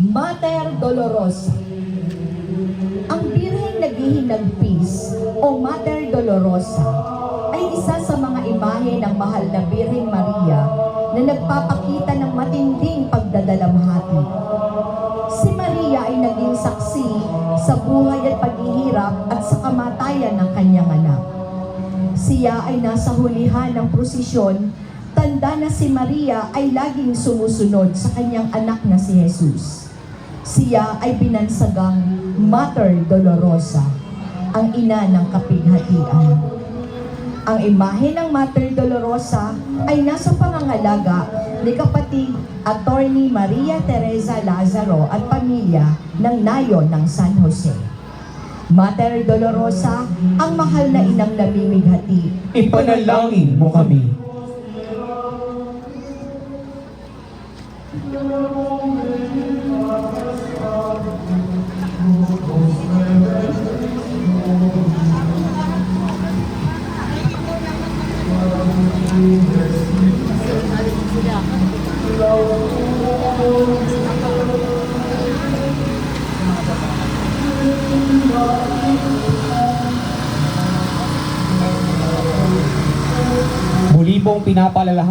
Mater Dolorosa. Ang Birheng Naghihinagpis o Mater Dolorosa ay isa sa mga imahe ng mahal na Birheng Maria na nagpapakita ng matinding pagdadalamhati. Si Maria ay naging saksi sa buhay at paghihirap at sa kamatayan ng kanyang anak. Siya ay nasa hulihan ng prosesyon, tanda na si Maria ay laging sumusunod sa kanyang anak na si Jesus. Siya ay binansagang Mater Dolorosa, ang ina ng kapighatian. Ang imahe ng Mater Dolorosa ay nasa pangangalaga ni kapatid Attorney Maria Teresa Lazaro at pamilya ng Nayo ng San Jose. Mater Dolorosa, ang mahal na inang namimighati, Ipanalangin mo kami. Muli pong pinapaalala